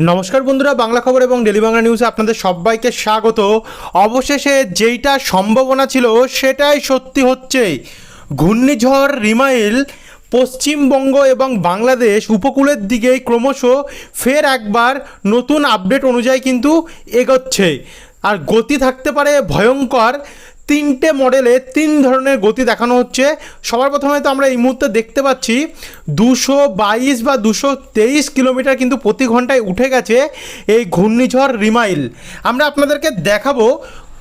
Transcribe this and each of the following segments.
নমস্কার বন্ধুরা, বাংলা খবর এবং ডেলি বাংলা নিউজে আপনাদের সবাইকে স্বাগত। অবশেষে যেইটা সম্ভাবনা ছিল, সেটাই সত্যি হচ্ছে। ঘূর্ণিঝড়, রিমাইল, পশ্চিমবঙ্গ এবং বাংলাদেশ উপকূলের দিকে ক্রমশ ফের একবার নতুন আপডেট অনুযায়ী কিন্তু এগোচ্ছে। আর গতি থাকতে পারে ভয়ঙ্কর। তিনটে মডেলে তিন ধরনের গতি দেখানো হচ্ছে। সবার প্রথমে তো আমরা এই মুহূর্তে দেখতে পাচ্ছি, দুশো বাইশ বা দুশো তেইশ কিলোমিটার কিন্তু প্রতি ঘন্টায় উঠে গেছে এই ঘূর্ণিঝড় রিমাইল। আমরা আপনাদেরকে দেখাবো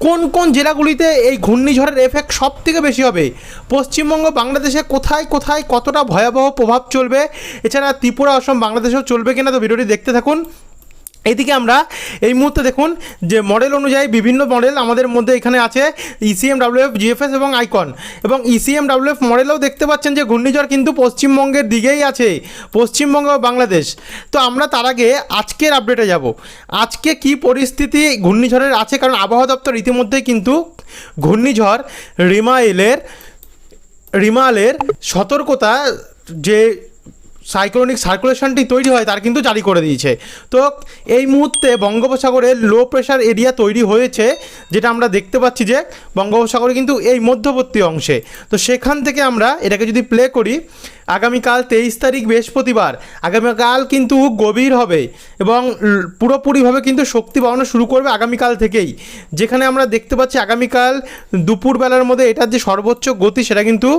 কোন কোন জেলাগুলিতে এই ঘূর্ণিঝড়ের এফেক্ট সব থেকে বেশি হবে। পশ্চিমবঙ্গ, বাংলাদেশে কোথায় কোথায় কতটা ভয়াবহ প্রভাব চলবে? এছাড়া ত্রিপুরা, অসম, বাংলাদেশেও চলবে কিনা তো ভিডিওটি দেখতে থাকুন। এইদিকে আমরা এই মুহূর্তে দেখুন যে মডেল অনুযায়ী বিভিন্ন মডেল আমাদের মধ্যে এখানে আছে ইসিএম ডাব্লিউএফ জিএফএস এবং আইকন এবং ইসিএম ডাব্লিউএফ মডেলেও দেখতে পাচ্ছেন যে ঘূর্ণিঝড় কিন্তু পশ্চিমবঙ্গের দিকেই আছে, পশ্চিমবঙ্গ ও বাংলাদেশ। তো আমরা তার আগে আজকের আপডেটে যাব। আজকে কি পরিস্থিতি ঘূর্ণিঝড়ের আছে? কারণ আবহাওয়া দপ্তর ইতিমধ্যেই কিন্তু ঘূর্ণিঝড় রিমাইলের, রিমালের সতর্কতা যে সাইক্লোনিক সার্কুলেশনটি তৈরি হয়, তার কিন্তু জারি করে দিয়েছে। তো এই মুহূর্তে বঙ্গোপসাগরে লো প্রেশার এরিয়া তৈরি হয়েছে, যেটা আমরা দেখতে পাচ্ছি যে বঙ্গোপসাগরে কিন্তু এই মধ্যবর্তী অংশে। তো সেখান থেকে আমরা এটাকে যদি প্লে করি, আগামীকাল তেইশ তারিখ বৃহস্পতিবার, আগামীকাল কিন্তু গভীর হবে এবং পুরোপুরিভাবে কিন্তু শক্তি বাড়ানো শুরু করবে আগামীকাল থেকেই। যেখানে আমরা দেখতে পাচ্ছি আগামীকাল দুপুরবেলার মধ্যে এটার যে সর্বোচ্চ গতি, সেটা কিন্তু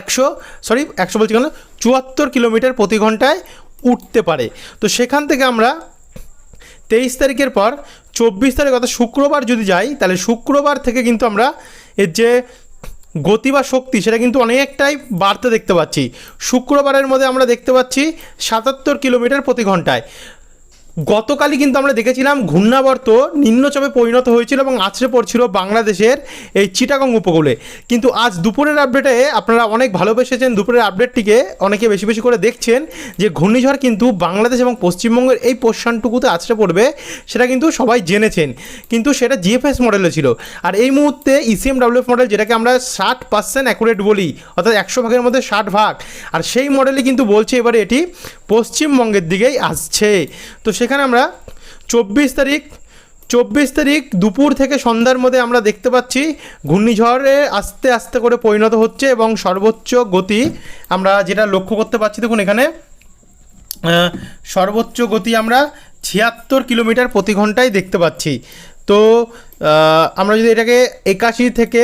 একশো সরি একশো বলছি কেন? চুয়াত্তর কিলোমিটার প্রতি ঘন্টায় উঠতে পারে। তো সেখান থেকে আমরা তেইশ তারিখের পর, চব্বিশ তারিখ অর্থাৎ শুক্রবার যদি যাই, তাহলে শুক্রবার থেকে কিন্তু আমরা এর যে গতি বা শক্তি, সেটা কিন্তু অনেকটাই বাড়তে দেখতে পাচ্ছি। শুক্রবারের মধ্যে আমরা দেখতে পাচ্ছি সাতাত্তর কিলোমিটার প্রতি ঘন্টায়। গতকালই কিন্তু আমরা দেখেছিলাম ঘূর্ণাবর্ত নিম্নচাপে পরিণত হয়েছিল এবং আছড়ে পড়ছিল বাংলাদেশের এই চিটাগং উপকূলে। কিন্তু আজ দুপুরের আপডেটে আপনারা অনেক ভালোবেসেছেন, দুপুরের আপডেটটিকে অনেকে বেশি বেশি করে দেখছেন যে ঘূর্ণিঝড় কিন্তু বাংলাদেশ এবং পশ্চিমবঙ্গের এই পোর্শনটুকুতে আছড়ে পড়বে সেটা কিন্তু সবাই জেনেছেন। কিন্তু সেটা জিএফএস মডেলে ছিল। আর এই মুহূর্তে E ইসিএম ডাব্লিউএফ মডেল যেটাকে আমরা ষাট পার্সেন্ট অ্যাকুরেট বলি, অর্থাৎ একশো ভাগের মধ্যে ষাট ভাগ, আর সেই মডেলই কিন্তু বলছে এবারে এটি পশ্চিমবঙ্গের দিকেই আসছে। তো সেখানে আমরা চব্বিশ তারিখ চব্বিশ তারিখ দুপুর থেকে সন্ধ্যার মধ্যে আমরা দেখতে পাচ্ছি ঘূর্ণিঝড়ে আস্তে আস্তে করে পরিণত হচ্ছে এবং সর্বোচ্চ গতি আমরা যেটা লক্ষ্য করতে পারছি, দেখুন এখানে সর্বোচ্চ গতি আমরা ছিয়াত্তর কিলোমিটার প্রতি ঘন্টায় দেখতে পাচ্ছি। তো আমরা যদি এটাকে একাশি থেকে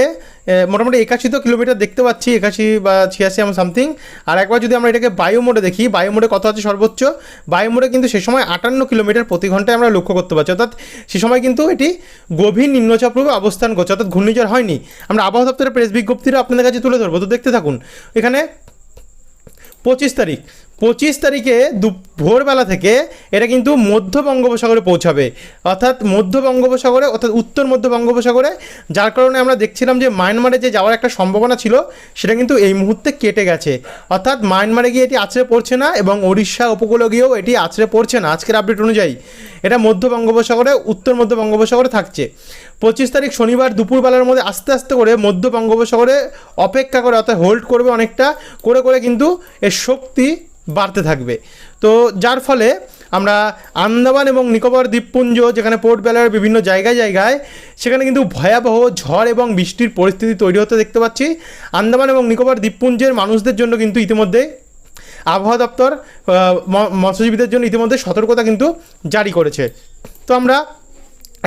মোটামুটি একাশি তো কিলোমিটার দেখতে পাচ্ছি, একাশি বা ছিয়াশি এমন সামথিং আর একবার যদি আমরা এটাকে বায়ু মোডে দেখি, বায়ু মোডে কত আছে সর্বোচ্চ? বায়ু মোডে কিন্তু সে সময় আটান্ন কিলোমিটার প্রতি ঘন্টায় আমরা লক্ষ্য করতে পারছি। অর্থাৎ সে সময় কিন্তু এটি গভীর নিম্নচাপ রূপে অবস্থান করছে, অর্থাৎ ঘূর্ণিঝড় হয়নি। আমরা আবহাওয়া দপ্তরের প্রেস বিজ্ঞপ্তিটা আপনাদের কাছে তুলে ধরবো, তো দেখতে থাকুন। এখানে পঁচিশ তারিখ পঁচিশ তারিখে দু ভোরবেলা থেকে এটা কিন্তু মধ্য বঙ্গোপসাগরে পৌঁছাবে। অর্থাৎ মধ্য বঙ্গোপসাগরে, অর্থাৎ উত্তর মধ্য বঙ্গোপসাগরে, যার কারণে আমরা দেখছিলাম যে মায়ানমারে যে যাওয়ার একটা সম্ভাবনা ছিল, সেটা কিন্তু এই মুহূর্তে কেটে গেছে। অর্থাৎ মায়ানমারে গিয়ে এটি আছড়ে পড়ছে না এবং ওড়িশা উপকূলে গিয়েও এটি আছড়ে পড়ছে না। আজকের আপডেট অনুযায়ী এটা মধ্য বঙ্গোপসাগরে, উত্তর মধ্য বঙ্গোপসাগরে থাকছে। পঁচিশ তারিখ শনিবার দুপুরবেলার মধ্যে আস্তে আস্তে করে মধ্য বঙ্গোপসাগরে অপেক্ষা করে, অর্থাৎ হোল্ড করবে অনেকটা, করে করে কিন্তু এর শক্তি বাড়তে থাকবে। তো যার ফলে আমরা আন্দামান এবং নিকোবর দ্বীপপুঞ্জ, যেখানে পোর্ট বেলার বিভিন্ন জায়গায় জায়গায়, সেখানে কিন্তু ভয়াবহ ঝড় এবং বৃষ্টির পরিস্থিতি তৈরি হতে দেখতে পাচ্ছি। আন্দামান এবং নিকোবর দ্বীপপুঞ্জের মানুষদের জন্য কিন্তু ইতিমধ্যে আবহাওয়া দপ্তর মৎস্যজীবীদের জন্য ইতিমধ্যে সতর্কতা কিন্তু জারি করেছে। তো আমরা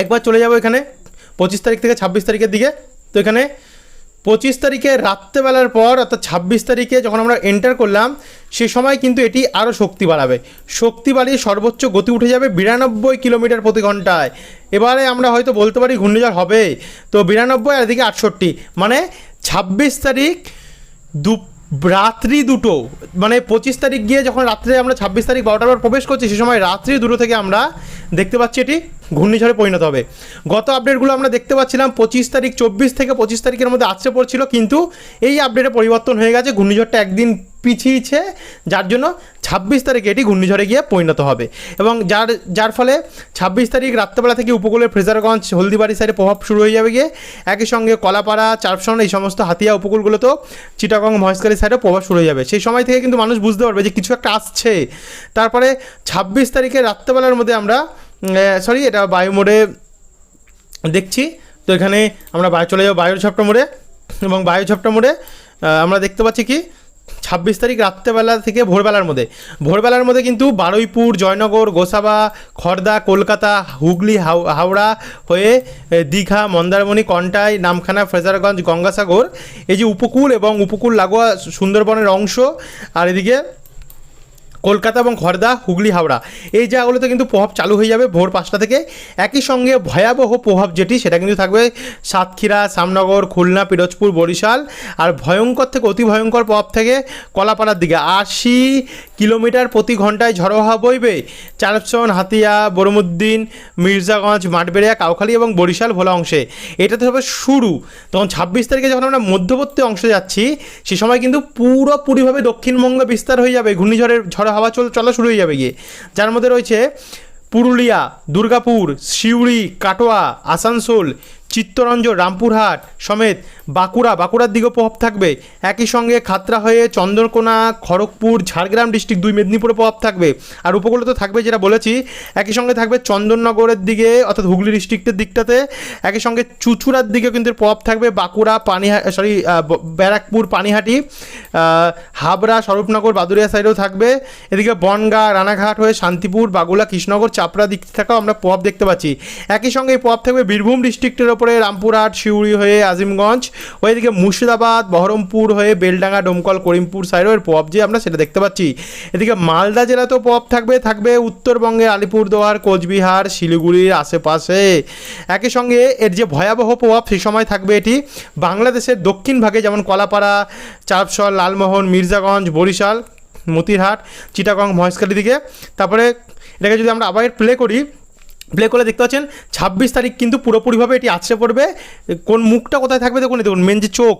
একবার চলে যাব এখানে, পঁচিশ তারিখ থেকে ছাব্বিশ তারিখের দিকে। তো এখানে পঁচিশ তারিখে রাত্রেবেলার পর, অর্থাৎ ছাব্বিশ তারিখে যখন আমরা এন্টার করলাম, সে সময় কিন্তু এটি আরও শক্তি বাড়াবে। শক্তি বাড়িয়ে সর্বোচ্চ গতি উঠে যাবে বিরানব্বই কিলোমিটার প্রতি ঘন্টায়। এবারে আমরা হয়তো বলতে পারি ঘূর্ণিঝড় হবে। তো বিরানব্বই আর এদিকে আটষট্টি। মানে ছাব্বিশ তারিখ দু, রাত্রি দুটো। মানে পঁচিশ তারিখ গিয়ে যখন রাত্রে আমরা ছাব্বিশ তারিখ বারোটার পর প্রবেশ করছি, সে সময় রাত্রি দুটো থেকে আমরা দেখতে পাচ্ছি এটি ঘূর্ণিঝড়ে পরিণত হবে। গত আপডেটগুলো আমরা দেখতে পাচ্ছিলাম, পঁচিশ তারিখ, চব্বিশ থেকে পঁচিশ তারিখের মধ্যে আছড়ে পড়ছিল, কিন্তু এই আপডেটে পরিবর্তন হয়ে গেছে, ঘূর্ণিঝড়টা একদিন পিছিয়েছে, যার জন্য ছাব্বিশ তারিখে এটি ঘূর্ণিঝড়ে গিয়ে পরিণত হবে। এবং যার যার ফলে ছাব্বিশ তারিখ রাত্রেবেলা থেকে উপকূলের ফ্রেজারগঞ্জ, হলদিবাড়ি সাইডে প্রভাব শুরু হয়ে যাবে গিয়ে, একই সঙ্গে কলাপাড়া চারপসন এই সমস্ত হাতিয়া উপকূলগুলোতেও চিটাগং, মহেশখালী সাইডে প্রভাব শুরু হয়ে যাবে। সেই সময় থেকে কিন্তু মানুষ বুঝতে পারবে যে কিছু একটা আসছে। তারপরে ছাব্বিশ তারিখে রাত্রেবেলার মধ্যে আমরা সরি এটা বায়ু মোডে দেখছি। তো এখানে আমরা বায়ু চলে যাব বায়ুর ঝপটা মোড়ে। এবং বায়ু ঝপটা মোড়ে আমরা দেখতে পাচ্ছি কি? ছাব্বিশ তারিখ রাত্রেবেলা থেকে ভোরবেলার মধ্যে। ভোরবেলার মধ্যে কিন্তু বারুইপুর, জয়নগর, গোসাবা, খর্দা, কলকাতা, হুগলি হাওড়া হয়ে দীঘা, মন্দারমণি, কন্টাই, নামখানা, ফ্রেজারগঞ্জ, গঙ্গাসাগর, এই যে উপকূল এবং উপকূল লাগোয়া সুন্দরবনের অংশ, আর এদিকে কলকাতা এবং খড়দা হুগলি, হাওড়া। এই জায়গাগুলোতে কিন্তু প্রভাব চালু হয়ে যাবে ভোর পাঁচটা থেকে। একই সঙ্গে ভয়াবহ প্রভাব যেটি, সেটা কিন্তু থাকবে সাতক্ষীরা সামনগর খুলনা, পিরোজপুর, বরিশাল। আর ভয়ঙ্কর থেকে অতি ভয়ঙ্কর প্রভাব থেকে কলাপাড়ার দিকে। আশি কিলোমিটার প্রতি ঘন্টায় ঝড়ো হাওয়া বইবে। চারপসন হাতিয়া, বরমুদ্দিন, মির্জাগঞ্জ, মাঠবেড়িয়া, কাউখালী এবং বরিশাল ভোলা অংশে। এটাতে হবে শুরু। তখন ছাব্বিশ তারিখে যখন আমরা মধ্যবর্তী অংশে যাচ্ছি, সে সময় কিন্তু পুরোপুরিভাবে দক্ষিণবঙ্গে বিস্তার হয়ে যাবে। ঘূর্ণিঝড়ের ঝড়ো হাওয়া চল চলা শুরু হয়ে যাবে গিয়ে। যার মধ্যে রয়েছে পুরুলিয়া, দুর্গাপুর, সিউড়ি, কাটোয়া, আসানসোল চিত্তরঞ্জন রামপুরহাট সমেত বাঁকুড়া, বাঁকুড়ার দিকেও প্রভাব থাকবে। একই সঙ্গে খাতরা হয়ে চন্দ্রকোনা খড়গপুর, ঝাড়গ্রাম ডিস্ট্রিক্ট দুই মেদিনীপুরে প্রভাব থাকবে। আর উপকূলে তো থাকবে যেটা বলেছি, একই সঙ্গে থাকবে চন্দননগরের দিকে, অর্থাৎ হুগলি ডিস্ট্রিক্টের দিকটাতে। একই সঙ্গে চুচুড়ার দিকে কিন্তু প্রভাব থাকবে বাঁকুড়া, পানিহা, সরি ব্যারাকপুর, পানিহাটি। হাবড়া, স্বরূপনগর বাদুরিয়া সাইডেও থাকবে। এদিকে বনগা, রানাঘাট হয়ে শান্তিপুর, বাগুলা, কৃষ্ণনগর, চাপড়া দিক থেকেও আমরা প্রভাব দেখতে পাচ্ছি। একই সঙ্গে এই প্রভাব থাকবে বীরভূম ডিস্ট্রিক্টের ওপরে রামপুরহাট, সিউড়ি হয়ে আজিমগঞ্জ ওই দিকে মুর্শিদাবাদ, বহরমপুর হয়ে বেলডাঙ্গা, ডোমকল, করিমপুর সাইডেও এর প্রভাব যে আমরা সেটা দেখতে পাচ্ছি। এদিকে মালদা জেলাতেও প্রভাব থাকবে থাকবে উত্তরবঙ্গের আলিপুরদুয়ার, কোচবিহার, শিলিগুড়ির আশেপাশে। একই সঙ্গে এর যে ভয়াবহ প্রভাব সে সময় থাকবে এটি বাংলাদেশের দক্ষিণ ভাগে, যেমন কলাপাড়া চাপসল লালমোহন, মির্জাগঞ্জ, বরিশাল, মতিরহাট, চিটাগং মহেশখালী দিকে। তারপরে এটাকে যদি আমরা আবার প্লে করি প্লে করে দেখতে পাচ্ছেন, ছাব্বিশ তারিখ কিন্তু পুরোপুরিভাবে এটি আছড়ে পড়বে। কোন মুখটা কোথায় থাকবে দেখুন দেখুন মেন যে চোখ,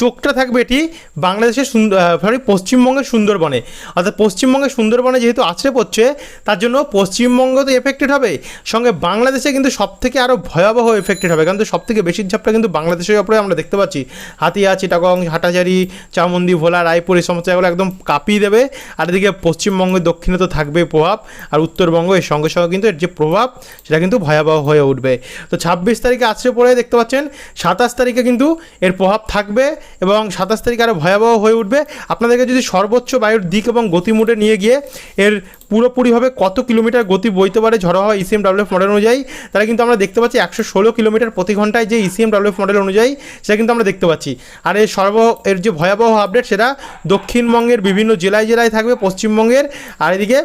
চোখটা থাকবে এটি বাংলাদেশের সুন্দর সরি পশ্চিমবঙ্গের সুন্দরবনে। অর্থাৎ পশ্চিমবঙ্গের সুন্দরবনে যেহেতু আছড়ে পড়ছে, তার জন্য পশ্চিমবঙ্গ তো এফেক্টেড হবে। সঙ্গে বাংলাদেশে কিন্তু সব থেকে আরও ভয়াবহ এফেক্টেড হবে, কারণ সব থেকে বেশির ঝাপটা কিন্তু বাংলাদেশের ওপরে আমরা দেখতে পাচ্ছি। হাতিয়া, চিটাগং, হাটাজারি চামুন্দি ভোলা, রায়পুর, এই সমস্ত জায়গাগুলো একদম কাঁপিয়ে দেবে। আর এদিকে পশ্চিমবঙ্গের দক্ষিণে তো থাকবে প্রভাব, আর উত্তরবঙ্গ এর সঙ্গে সঙ্গে কিন্তু এর যে প্রভাব সেটা কিন্তু ভয়াবহ হয়ে উঠবে। তো ছাব্বিশ তারিখে আছড়ে পড়ে দেখতে পাচ্ছেন, সাতাশ তারিখে কিন্তু এর প্রভাব থাকবে এবং সাতাশ তারিখে আরও ভয়াবহ হয়ে উঠবে। আপনাদেরকে যদি সর্বোচ্চ বায়ুর দিক এবং গতিমুটে নিয়ে গিয়ে এর পুরোপুরিভাবে কত কিলোমিটার গতি বইতে পারে ঝড়ো হওয়া ইসিএম ডাব্লিউএফ মডেল অনুযায়ী তাহলে কিন্তু আমরা দেখতে পাচ্ছি একশো ষোলো কিলোমিটার প্রতি ঘন্টায় যে ইসিএম ডাব্লিউএফ মডেল অনুযায়ী সেটা কিন্তু আমরা দেখতে পাচ্ছি। আর এর সর্ব, এর যে ভয়াবহ আপডেট সেটা দক্ষিণবঙ্গের বিভিন্ন জেলায় জেলায় থাকবে, পশ্চিমবঙ্গের, আর এদিকে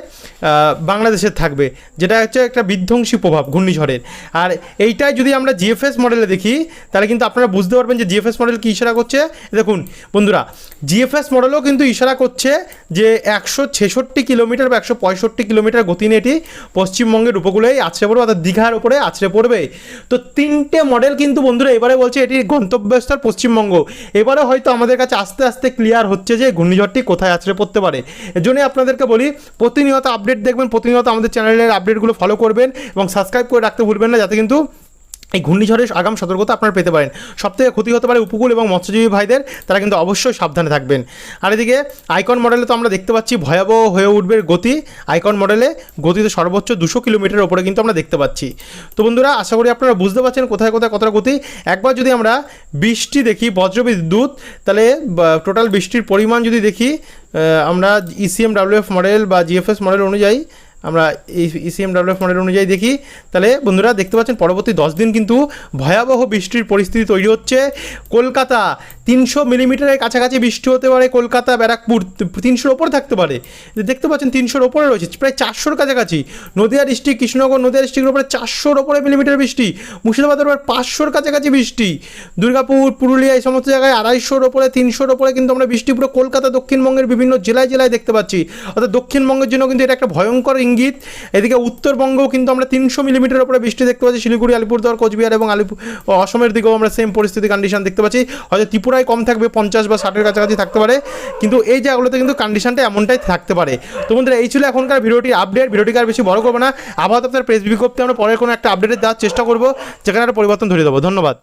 বাংলাদেশের থাকবে, যেটা হচ্ছে একটা বিধ্বংসী প্রভাব ঘূর্ণিঝড়ের। আর এইটাই যদি আমরা জিএফএস মডেলে দেখি, তাহলে কিন্তু আপনারা বুঝতে পারবেন যে জিএফএস মডেল কী ইশারা করছে। দেখুন, বন্ধুরা জিএফএস মডেলও কিন্তু ইশারা করছে যে একশো ছেষট্টি কিলোমিটার বা একশো পঁয়ষট্টি কিলোমিটার গতি নিয়ে এটি পশ্চিমবঙ্গের উপকূলেই আছড়ে পড়বে, অর্থাৎ দীঘার উপরে আছড়ে পড়বে। তো তিনটে মডেল কিন্তু বন্ধুরা এবারে বলছে এটি গন্তব্যস্থল পশ্চিমবঙ্গ। এবারে হয়তো আমাদের কাছে আস্তে আস্তে ক্লিয়ার হচ্ছে যে ঘূর্ণিঝড়টি কোথায় আছড়ে পড়তে পারে। এর জন্যই আপনাদেরকে বলি, প্রতিনিয়ত আপডেট দেখবেন, প্রতিনিয়ত আমাদের চ্যানেলের আপডেটগুলো ফলো করবেন এবং সাবস্ক্রাইব করে রাখতে ভুলবেন না, যাতে কিন্তু এই ঘূর্ণিঝড়ের আগাম সতর্কতা আপনারা পেতে পারেন। সবথেকে ক্ষতি হতে পারে উপকূল এবং মৎস্যজীবী ভাইদের, তারা কিন্তু অবশ্যই সাবধানে থাকবেন। আর এদিকে, আইকন মডেলে তো আমরা দেখতে পাচ্ছি ভয়াবহ হয়ে উঠবে গতি। আইকন মডেলে গতিতে সর্বোচ্চ দুশো কিলোমিটার ওপরে কিন্তু আমরা দেখতে পাচ্ছি। তো বন্ধুরা, আশা করি আপনারা বুঝতে পারছেন কোথায় কোথায় কতটা গতি। একবার যদি আমরা বৃষ্টি দেখি, বজ্রবিদ্যুৎ, তাহলে টোটাল বৃষ্টির পরিমাণ যদি দেখি আমরা ইসিএম ডাব্লিউএফ মডেল বা জিএফএস মডেল অনুযায়ী আমরা এই ইসিএম ডাব্লিউএফ মডেল অনুযায়ী দেখি। তাহলে বন্ধুরা দেখতে পাচ্ছেন, পরবর্তী দশ দিন কিন্তু ভয়াবহ বৃষ্টির পরিস্থিতি তৈরি হচ্ছে। কলকাতা তিনশো মিলিমিটারের কাছাকাছি বৃষ্টি হতে পারে। কলকাতা, ব্যারাকপুর তিনশোর ওপর থাকতে পারে। দেখতে পাচ্ছেন, তিনশোর ওপরে রয়েছে, প্রায় চারশোর কাছাকাছি। নদিয়া ডিস্ট্রিক্ট কৃষ্ণনগর, নদিয়া ডিস্ট্রিক্টের উপরে চারশোর ওপরে মিলিমিটার বৃষ্টি। মুর্শিদাবাদের উপরে পাঁচশোর কাছাকাছি বৃষ্টি। দুর্গাপুর, পুরুলিয়া এই সমস্ত জায়গায় আড়াইশোর ওপরে, তিনশোর ওপরে কিন্তু আমরা বৃষ্টি পুরো কলকাতা, দক্ষিণবঙ্গের বিভিন্ন জেলায় জেলায় দেখতে পাচ্ছি। অর্থাৎ দক্ষিণবঙ্গের জন্য কিন্তু এটা একটা ভয়ঙ্কর ইঙ্গিত ইঙ্গিত। এদিকে উত্তরবঙ্গও কিন্তু আমরা তিনশো মিলিমিটার উপরে বৃষ্টি দেখতে পাচ্ছি। শিলিগুড়ি, আলিপুরদুয়ার, কোচবিহার এবং আলিপুর অসমের দিকেও আমরা সেম পরিস্থিতি কন্ডিশন দেখতে পাচ্ছি। হয়তো ত্রিপুরায় কম থাকবে, পঞ্চাশ বা ষাটের কাছাকাছি থাকতে পারে। কিন্তু এই জায়গাগুলোতে কিন্তু কন্ডিশনটা এমনটাই থাকতে পারে। তো বন্ধুরা, এই ছিল এখনকার ভিডিওটি আপডেট ভিডিওটিকে আর বেশি বড় করব না। আপাতত আপনার প্রেস বিজ্ঞপ্তি আমরা পরের কোনো একটা আপডেটের দেওয়ার চেষ্টা করব। যেখানে একটা পরিবর্তন ধরে দেবো। ধন্যবাদ।